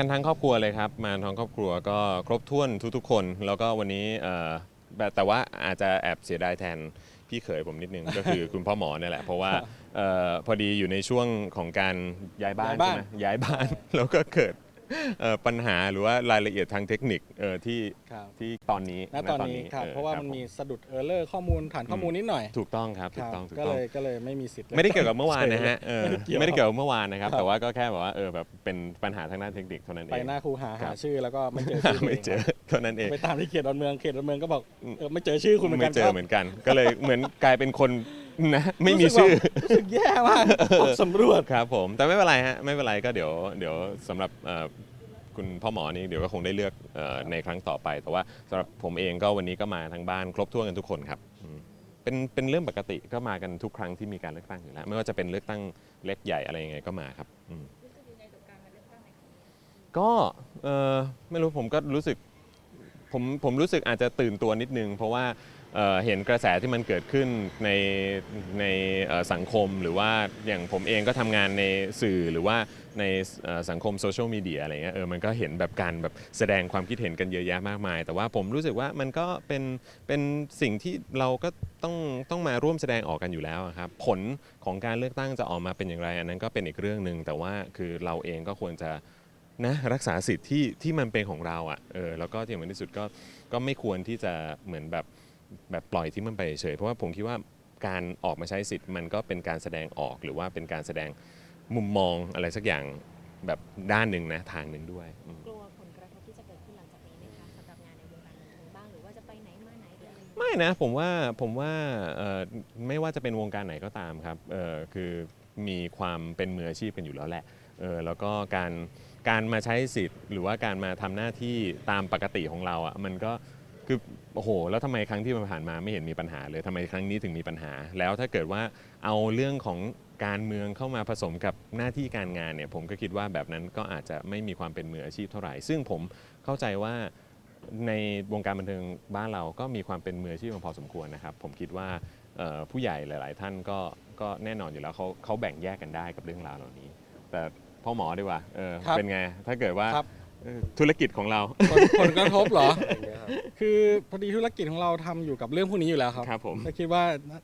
กันทั้งครอบครัวเลยครับมาทั้งครอบครัวก็ครบถ้วนทุกๆคน แล้วก็วันนี้เอ่อแบบแต่ว่าอาจจะแอบเสียดายแทนพี่เขยผมนิดนึง ก็คือคุณพ่อหมอเนี่ยแหละเพราะว่าเอ่อพอดีอยู่ในช่วงของการย้ายบ้านย้ายบ้าน ใช่ไหมย้ายบ้านแล้วก็เกิด เอ่อปัญหาหรือว่ารายละเอียดทางเทคนิคเอ่อที่ครับที่ตอนนี้ณตอนนี้ครับออเพราะว่ามันคบมีสะดุดเออร์เลอร์ข้อมูลฐานข้อมูลนิดหน่อยถูกต้องครับคถูกรับต้องถูกก็ต้อเลง ยก็เลยไม่มีสิทธิ์ ไม่ได้เกี่ยวกับเมื่อวานนะฮะเออไม่ไม่ได้ได้เกี่เกี่ยยววกับเมื่อวานนะครับ ครับ แต่ว่าก็แค่แบบว่าเออแบบเป็นปัญหาทางด้านเทคนิคเท่านั้นเอง ไปหน้าครูหาครัหาบ ชื่อแล้วก็ไม่เจอชื่อไม่เจอตัวเท่านั้นเอเองง ไปตามที่เขตดอนเมืองเขตดอนเมืองก็บอกอืมเออไม่เจอชื่อคุณเหมือนกัไม่นเจคอรับ เหมือนกัน ก็เลยเหมือนกลายเป็นคน นะไม่มีรู้สึกชื่อแบบรู้สึกแย่มากออกสำรวจ ครับผมแต่ไม่เป็นไรฮะไม่เป็นไรก็เดี๋ยวเดี๋ยวสำหรับเอ่อคุณพ่อหมอนี่เดี๋ยวก็คงได้เลือกเอ่อในครั้งต่อไป แต่ว่าสำหรับผมเองก็วันนี้ก็มาทั้งบ้านครบถ้วนกันทุกคนครับอืมเป็นเป็นเรื่องปกติก็มากันทุกครั้งที่มีการเลือกตั้งอยู่แล้ว ไม่ว่าจะเป็นเลือกตั้งเล็กใหญ่อะไรยังไงก็มาครับอืมรู้สึกยังไงกับการมาเลือกตั้งในครั้งนี้ก็เออไม่รู้ผมก็รู้สึก ผมผมรู้สึกอาจจะตื่นตัวนิดนึง เพราะว่าเอ่อเห็นกระแสที่มันเกิดขึ้นในในเอ่อสังคมหรือว่าอย่างผมเองก็ทำงานในสื่อหรือว่าในเอ่อสังคมโซเชียลมีเดียอะไรเงี้ยเออมันก็เห็นแบบการแบบแสดงความคิดเห็นกันเยอะแยะมากมาย แต่ว่าผมรู้สึกว่ามันก็เป็นเป็นสิ่งที่เราก็ต้องต้องมาร่วมแสดงออกกันอยู่แล้วอะครับผลของการเลือกตั้งจะออกมาเป็นอย่างไร อันนั้นก็เป็นอีกเรื่องหนึ่งแต่ว่าคือเราเองก็ควรจะ นะรักษาสิทธิ์ที่ที่มันเป็นของเราอะ่ะเออแล้วก็ที่สำคัญที่สุดก็ก็ไม่ควรที่จะเหมือนแบบแบบปล่อยที่มันไปเฉยเพราะว่าผมคิดว่าการออกมาใช้สิทธิ์มันก็เป็นการแสดงออกหรือว่าเป็นการแสดงมุมมองอะไรสักอย่างแบบด้านหนึ่งนะทางหนึ่งด้วยอืม กลัวผลกระทบที่จะเกิดขึ้นหลังจากนี้ไหมคะสำหรับงานในวงการบันเทิงบ้างหรือว่าจะไปไหนมาไหนหรืออะไรอย่างเงี้ย ไม่นะผมว่าผมว่าเอ่อไม่ว่าจะเป็นวงการไหนก็ตามครับเออคือมีความเป็นมืออาชีพกันอยู่แล้วแหละเออแล้วก็การ การมาใช้สิทธิ์ หรือว่าการมาทำหน้าที่ตามปกติของเราอะมันก็คือโอ้โหแล้วทำไมครั้งที่ผ่านมาไม่เห็นมีปัญหาเลยทำไมครั้งนี้ถึงมีปัญหา แล้วถ้าเกิดว่าเอาเรื่องของการเมืองเข้ามาผสมกับหน้าที่การงานเนี่ยผมก็คิดว่าแบบนั้นก็อาจจะไม่มีความเป็นมืออาชีพเท่าไหร่ ซึ่งผมเข้าใจว่าในวงการบันเทิงบ้านเราก็มีความเป็นมืออาชีพพอสมควรนะครับ ผมคิดว่าผู้ใหญ่หลาย ๆ ท่านก็ก็แน่นอนอยู่แล้วเขาเขาแบ่งแยกกันได้กับเรื่องราวเหล่านี้ แต่ พ่อหมอดีกว่าเออครับเป็นไง ถ้าเกิดว่าครับ เออธุรกิจของเรา ผลผลกระทบเหรอ คือพอดีธุรกิจของเราทำอยู่กับเรื่องพวกนี้อยู่แล้วครับครับผม ก็คิดว่าน่า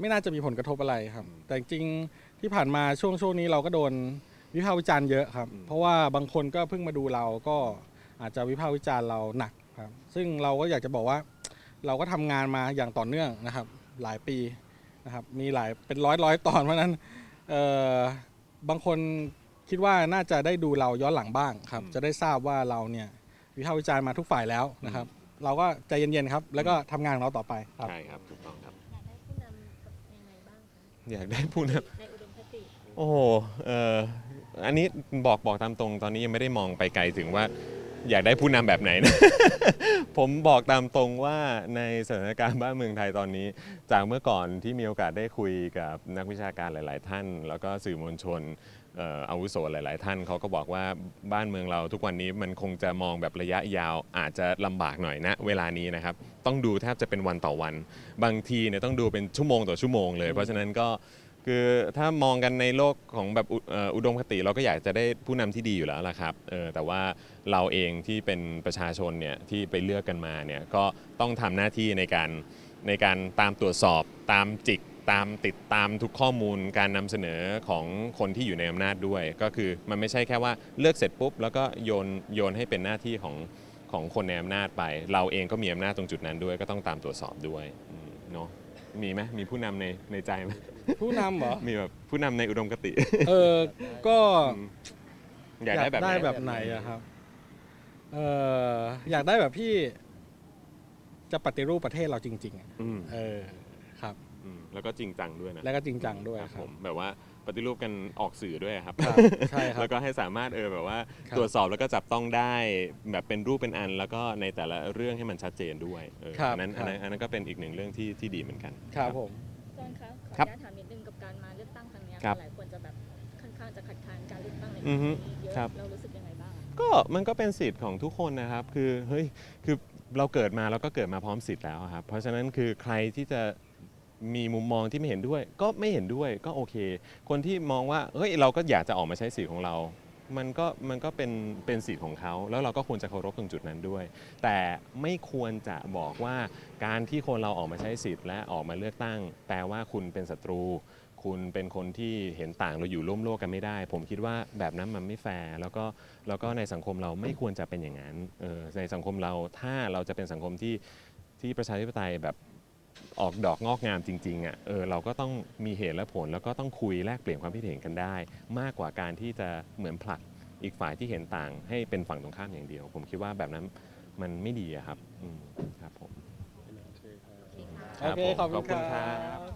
ไม่น่าจะมีผลกระทบอะไรครับ แต่จริงๆที่ผ่านมาช่วงช่วงนี้เราก็โดนวิพากษ์วิจารณ์เยอะครับ เพราะว่าบางคนก็เพิ่งมาดูเราก็อาจจะวิพากษ์วิจารณ์เราหนักครับ ซึ่งเราก็อยากจะบอกว่า เราก็ทำงานมาอย่างต่อเนื่องนะครับ หลายปีนะครับ มีหลายเป็นร้อยร้อยตอนเพราะฉะนั้นเอ่อบางคน คิดว่าน่าจะได้ดูเราย้อนหลังบ้างครับ จะได้ทราบว่าเราเนี่ยวิพากษ์วิจารณ์มาทุกฝ่ายแล้วนะครับ เราก็ใจเย็นๆครับ แล้วก็ทำงานของเราต่อไปครับ ใช่ครับถูกต้องครับ อยากได้ผู้นำกับยังไงบ้างคะอยากได้ผู้นำ ในอุดมคติ โอ้โหเอ่ออันนี้บอกบอกตามตรงตอนนี้ยังไม่ได้มองไปไกลถึงว่า อยากได้ผู้นำแบบไหนนะ ผมบอกตามตรงว่าในสถานการณ์บ้านเมืองไทยตอนนี้ จากเมื่อก่อนที่มีโอกาสได้คุยกับนักวิชาการหลาย ๆ ท่าน แล้วก็สื่อมวลชน เอ่ออาวุโสหลาย ๆ ท่านเขาก็บอกว่าบ้านเมืองเราทุกวันนี้มันคงจะมองแบบระยะยาวอาจจะลำบากหน่อยนะ เวลานี้นะครับ ต้องดูแทบจะเป็นวันต่อวัน บางทีเนี่ยต้องดูเป็นชั่วโมงต่อชั่วโมงเลย เพราะฉะนั้นก็คือถ้ามองกันในโลกของแบบอุเอ่ออุดมคติเราก็อยากจะได้ผู้นำที่ดีอยู่แล้วล่ะครับเออแต่ว่าเราเองที่เป็นประชาชนเนี่ยที่ไปเลือกกันมาเนี่ยก็ต้องทำหน้าที่ในการในการตามตรวจสอบตามจิก ตามติดตามทุกข้อมูลการนำเสนอของคนที่อยู่ในอำนาจด้วย ก็คือมันไม่ใช่แค่ว่าเลือกเสร็จปุ๊บ แล้วก็โยนโยนให้เป็นหน้าที่ของของคนในอำนาจไป เราเองก็มีอำนาจตรงจุดนั้นด้วย ก็ต้องตามตรวจสอบด้วยอืมเนาะมีไหมมีผู้นำในในใจไหมผู้นำเหรอ มีแบบผู้นำในอุดมคติเออ ก็อยากได้แบบไหนแบบไหนอะครับ เอออยากได้แบบที่จะปฏิรูปประเทศเราจริง ๆอะอืม เออ ครับ อืมแล้วก็จริงจังด้วยนะแล้วก็จริงจังด้วยครับคผรับมแบบว่าปฏิรูปกันออกสื่อด้วยครับ ครับใช่ครับแล้วก็ให้สามารถเออแบบว่าครับ ตรวจสอบแล้วก็จับต้องได้แบบเป็นรูปเป็นอัน แล้วก็ในแต่ละเรื่องให้มันชัดเจนด้วยเออครับอันนั้นครัอับนนั้นอันนั้นก็เป็นอีกหนึ่งเรื่องที่ที่ดีเหมือนกัน ครับผม จอนคะขอครัอบนุญาตถามนิดนึงกับการมาเลือกตั้งครั้งเนี้ยครับหลายคนจะแบบค่อนข้างจะคัดค้านการเลือกตั้งในคอืรั้องฮึนี้เยอะครับ เรารู้สึกยังไงบ้างอะ ก็มันก็เป็นสิทธิ์ของทุกคนนะครับ คือเฮ้ยคือเราเกิดมาเราก็เกิดมาพร้อมสิทธิ์แล้วครับ เพราะฉะนั้นคือใครที่จะ มีมุมมองที่ไม่เห็นด้วย ก็ไม่เห็นด้วยก็โอเค คนที่มองว่าเฮ้ยเราก็อยากจะออกมาใช้สิทธิ์ของเรา มันก็มันก็เป็นเป็นสิทธิ์ของเขาแล้วเราก็ควรจะเคารพตรงจุดนั้นด้วย แต่ไม่ควรจะบอกว่าการที่คนเราออกมาใช้สิทธิ์และออกมาเลือกตั้ง แปลว่าคุณเป็นศัตรู คุณเป็นคนที่เห็นต่างเราอยู่ร่วมโลกกันไม่ได้ ผมคิดว่าแบบนั้นมันไม่แฟร์แล้วก็แล้วก็ในสังคมเราไม่ควรจะเป็นอย่างนั้นเออในสังคมเราถ้าเราจะเป็นสังคมที่ที่ประชาธิปไตยแบบ ออกดอกงอกงามจริงๆอะเออเราก็ต้องมีเหตุและผลแล้วก็ต้องคุยแลกเปลี่ยนความคิดเห็นกันได้ มากกว่าการที่จะเหมือนผลักอีกฝ่ายที่เห็นต่างให้เป็นฝั่งตรงข้ามอย่างเดียว ผมคิดว่าแบบนั้นมันไม่ดีอะครับอืมครับผม โอเคครับขอบผมคุณคครัรับบ